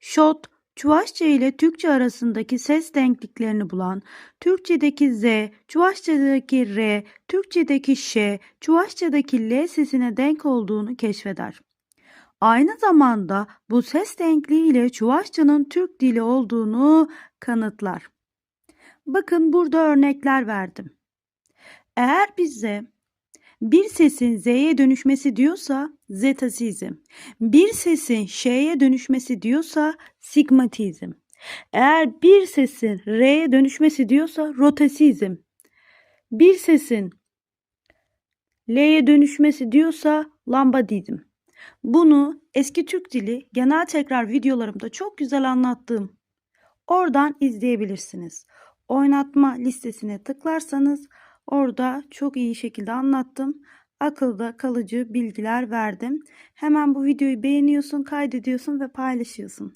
şot, Çuvaşça ile Türkçe arasındaki ses denkliklerini bulan, Türkçedeki Z, Çuvaşçadaki R, Türkçedeki Ş, Çuvaşçadaki L sesine denk olduğunu keşfeder. Aynı zamanda bu ses denkliği ile Çuvaşça'nın Türk dili olduğunu kanıtlar. Bakın burada örnekler verdim. Eğer bize bir sesin Z'ye dönüşmesi diyorsa zetasizm. Bir sesin Ş'ye dönüşmesi diyorsa sigmatizm. Eğer bir sesin R'ye dönüşmesi diyorsa rotasizm. Bir sesin L'ye dönüşmesi diyorsa lambadizm. Bunu eski Türk dili genel tekrar videolarımda çok güzel anlattığım. Oradan izleyebilirsiniz. Oynatma listesine tıklarsanız orada çok iyi şekilde anlattım. Akılda kalıcı bilgiler verdim. Hemen bu videoyu beğeniyorsun, kaydediyorsun ve paylaşıyorsun.